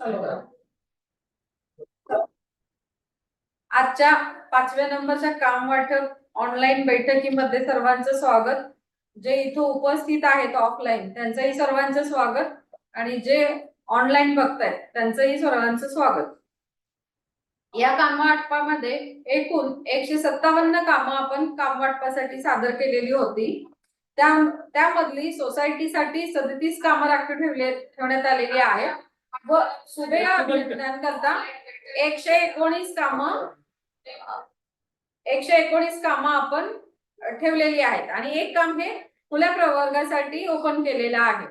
चालू आजच्या पाचव्या नंबरच्या काम वाटप ऑनलाईन बैठकीमध्ये सर्वांचं स्वागत. जे इथं उपस्थित आहेत ऑफलाईन त्यांचंही सर्वांचं स्वागत. आणि जे ऑनलाईन बघतायत त्यांचंही सर्वांचं स्वागत. या कामवाटपामध्ये एकूण एकशे सत्तावन्न कामं आपण काम वाटपासाठी सादर केलेली होती. त्या त्यामधली सोसायटीसाठी सदतीस कामं राखीव ठेवले ठेवण्यात आलेली आहेत. व सुबेला अभिनंदन करता. एकशे एकोणीस काम एकशे एकोणीस कामं आपण ठेवलेली आहेत. आणि एक काम हे खुल्या प्रवर्गासाठी ओपन केलेलं आहे.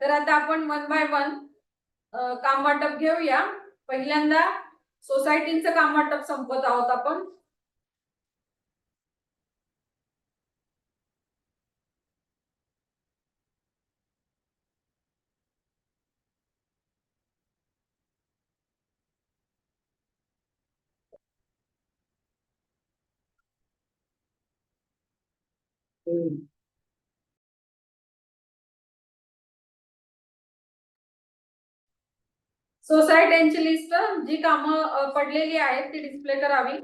तर आता आपण वन बाय वन काम वाटप घेऊया. पहिल्यांदा सोसायटीचं काम वाटप संपत आहोत आपण. सोसायट्यांची लिस्ट जी कामं पडलेली आहेत ती डिस्प्ले करावी.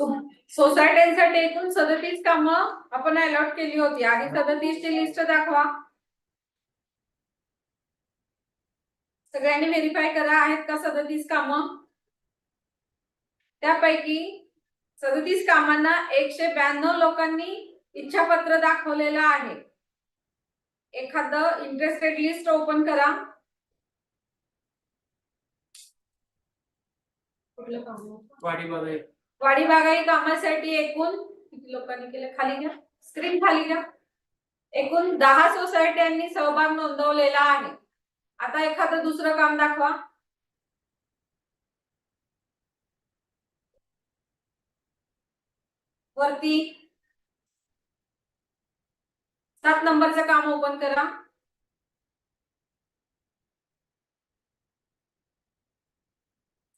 सोसायट्यांसाठी एकूण सदतीस कामं आपण अलॉट केली होती. आधी सदतीस ची लिस्ट दाखवा. सगळ्यांनी व्हेरीफाय करा आहेत का सदतीस कामं? त्यापैकी सदतीस कामांना एकशे ब्याण्णव लोकांनी इच्छापत्र दाखवलेलं आहे. एखादं इंटरेस्टेड लिस्ट ओपन करा. कुठलं काम? वाडी बागाई कामासाठी एकूण किती लोकांनी केलं? खाली घ्या. स्क्रीन खाली घ्या. एकूण दहा सोसायट्यांनी सहभाग नोंदवलेला आहे. आता एखादं दुसरं काम दाखवा. वरती. सात नंबरचं काम ओपन करा.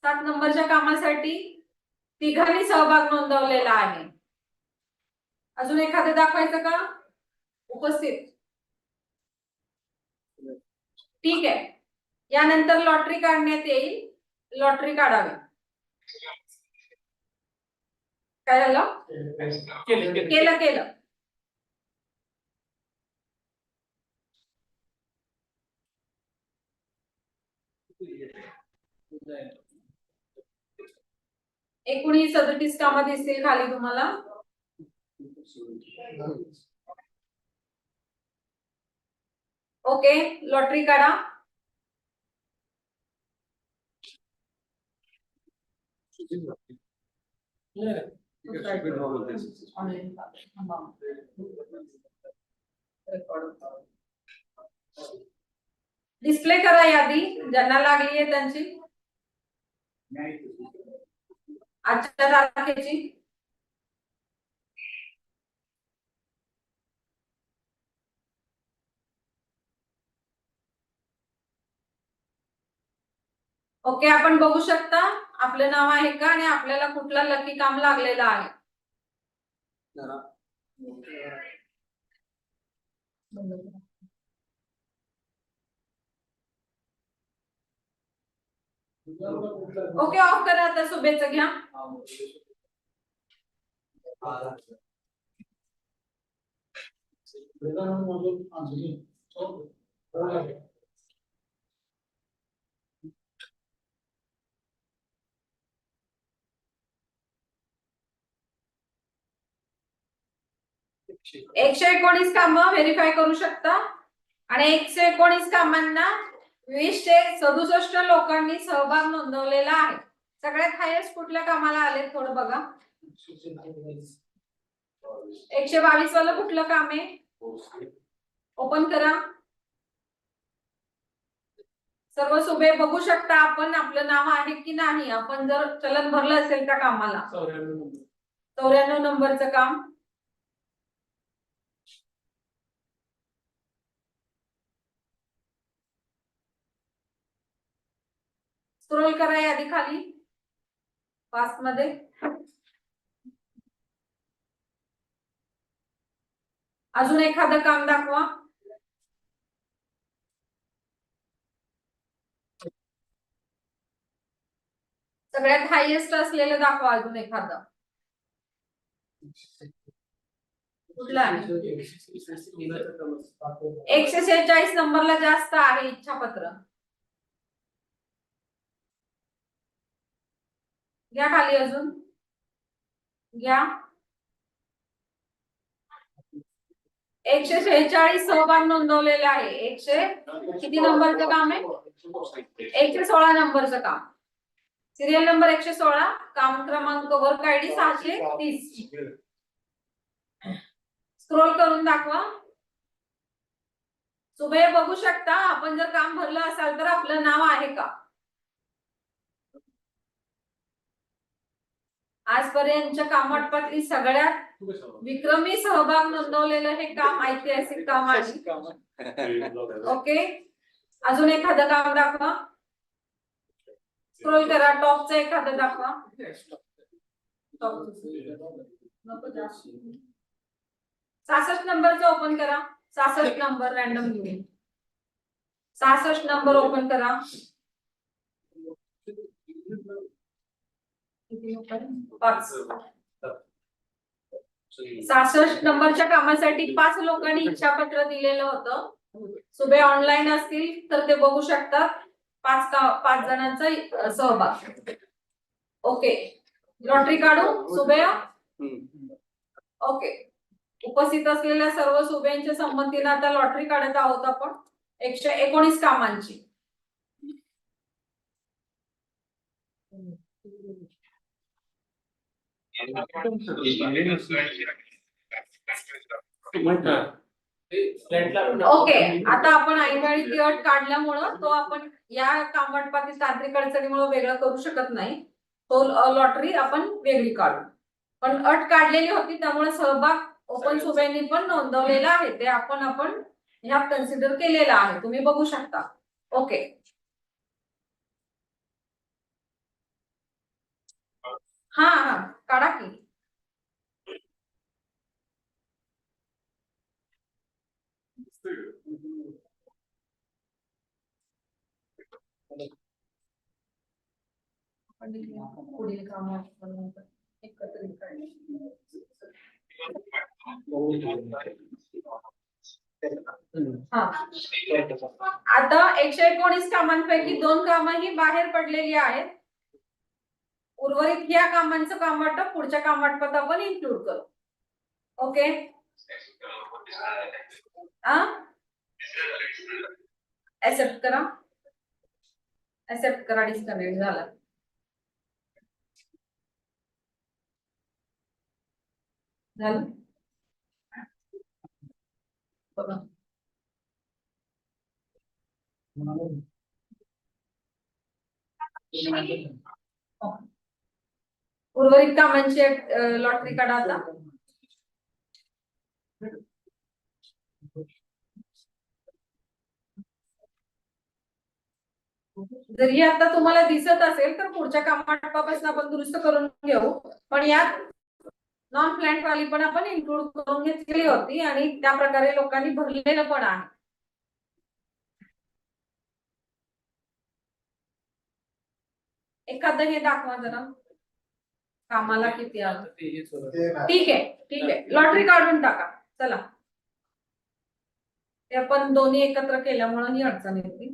सात नंबरच्या कामासाठी तिघांनी सहभाग नोंदवलेला आहे. अजून एखादं दाखवायचं का? उपस्थित. ठीक आहे. यानंतर लॉटरी काढण्यात येईल. लॉटरी काढावी. काय झालं? केलं केलं केलं. एकोणीस सदतीस कामं दिसतील खाली ओके लॉटरी काढा. डिस्प्ले करा यादी ज्यांना लागली त्यांची. आजच्या तारखेची? ओके आपण बघू शकता आपलं नाव आहे का आणि आपल्याला कुठला लकी काम लागलेलं आहे? ओके ऑफ करा आता शुभेच्छा घ्या. एकशे एकोणीस कामं व्हेरीफाय करू शकता. आणि एकशे एकोणीस कामांना वीस ते सदुसष्ट लोकांनी सहभाग नोंदवलेला आहे. सगळ्यात हायेस्ट कुठल्या कामाला आले थोडं बघा. एकशे बावीस वाला कुठलं काम आहे? ओपन करा. सर्व सुबे बघू शकता आपण आपलं नाव आहे की नाही. आपण जर चलन भरलं असेल त्या कामाला. चौऱ्याण्णव नंबरचं काम. स्क्रोल करा यादी खाली. पास्टमध्ये. अजून एखादं काम दाखवा. सगळ्यात हायएस्ट असलेलं दाखवा अजून एखादं. कुठलं एकशे शेहेचाळीस नंबरला जास्त आहे इच्छापत्र. घ्या खाली अजून. घ्या. एकशे शेहेचाळीस सहभाग नोंदवलेले आहे. एकशे किती नंबरचं काम आहे? एकशे सोळा नंबरचं काम. सिरियल नंबर एकशे सोळा. काम क्रमांक वर्क आय डी सहाशे तीस. स्क्रोल करून दाखवा. सुबे बघू शकता आपण जर काम भरलं असाल तर आपलं नाव आहे का? आजपर्यंतच्या कामवाटपातली सगळ्यात विक्रमी सहभाग नोंदवलेलं हे काम ऐतिहासिक काम आहे. ओके? अजून एखादं काम दाखवा. स्क्रोल करा टॉपचं एखादं दाखवा. सहासष्ट नंबरचं ओपन करा. सहासष्ट नंबर रॅन्डम घेऊन. सहासष्ट नंबर ओपन करा किती नंबर? पाच सहासष्ट नंबरच्या कामासाठी पाच लोकांनी इच्छापत्र दिलेलं होतं. सुबे ऑनलाईन असतील तर ते बघू शकतात. पाच का पाच जणांचा सहभाग. ओके लॉटरी काढू सुबे ओके उपस्थित असलेल्या सर्व सुभेंच्या संमतीने आता लॉटरी काढत आहोत आपण. एकशे एकोणीस कामांची. ओके आता आपण ऐनवेळी ती अट काढल्यामुळं तो आपण या कामवाटपातील तांत्रिक अडचणीमुळे वेगळं करू शकत नाही. तो लॉटरी आपण वेगळी काढू. पण अट काढलेली होती त्यामुळे सहभाग ओपन सुब्यांनी पण नोंदवलेला आहे. ते आपण आपण ह्यात कन्सिडर केलेला आहे. तुम्ही बघू शकता. ओके. हा हाँ काढा की। पुढील कामात एकत्रित करणे हा। आता एकशे एकोणीस कामांपैकी दोन कामं ही बाहेर पडलेली आहेत. उर्वरित या कामांचं काम वाटप पुढच्या काम वाटपात आपण इन्क्लूड करू. ओके ऍक्सेप्ट करा. ऍक्सेप्ट करा डिस्कनेक्ट झाला. झालं? बघा. उर्वरित कामांची म्हणजे, लॉटरी काढा आता जरी आता तुम्हाला दिसत असेल तर पुढच्या कामापासून आपण दुरुस्त करून घेऊ. पण यात नॉन प्लॅन्ट वाली पण आपण इन्क्लूड करून घेतली होती आणि त्या प्रकारे लोकांनी भरलेलं पण आहे. एखादं हे दाखवा जरा. कामाला किती आलं? ठीक आहे ठीक आहे. लॉटरी काढून टाका. चला. ते आपण दोन्ही एकत्र केल्यामुळे ही अडचण येते.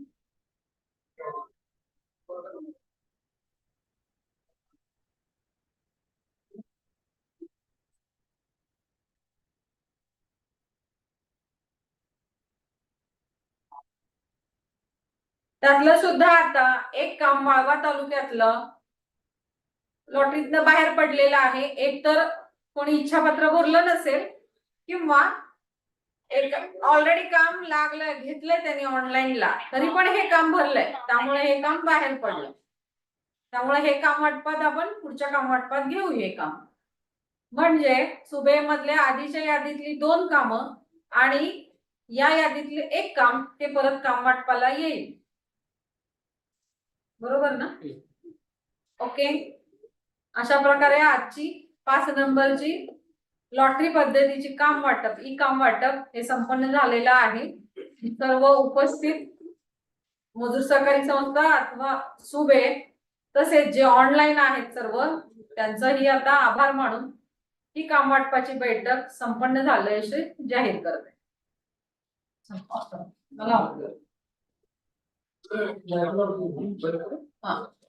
त्यातलं सुद्धा आता एक काम वाळवा तालुक्यातलं. लॉटरीतनं बाहेर पडलेलं आहे. एक तर कोणी इच्छापत्र भरलं नसेल किंवा एक ऑलरेडी काम लागलं घेतलंय त्यांनी ऑनलाईनला तरी पण हे काम भरलंय. त्यामुळे हे काम बाहेर पडलं त्यामुळे हे काम वाटपात आपण पुढच्या काम वाटपात घेऊ हे काम. म्हणजे सुबेमधल्या आधीच्या यादीतली दोन कामं आणि या यादीतले एक काम हे परत काम वाटपाला येईल. बरोबर ना? ओके अशा प्रकारे आजची पाच नंबरची लॉटरी पद्धतीची काम वाटप ई काम वाटप हे संपन्न झालेलं आहे. सर्व उपस्थित मजूर सहकारी संस्था अथवा सुबे तसेच जे ऑनलाईन आहेत सर्व त्यांचाही आता आभार मानून ही काम वाटपाची बैठक संपन्न झाल्याशी जाहीर करते.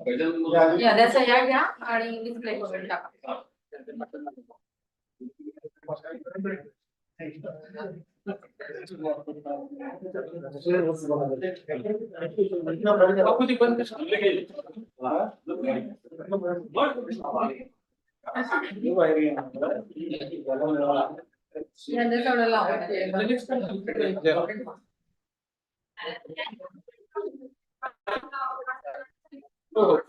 मला याद्या सह्या घ्या आणि डिस्प्ले करून टाका बापूजी बंद याद्या तेवढं लावा Oh.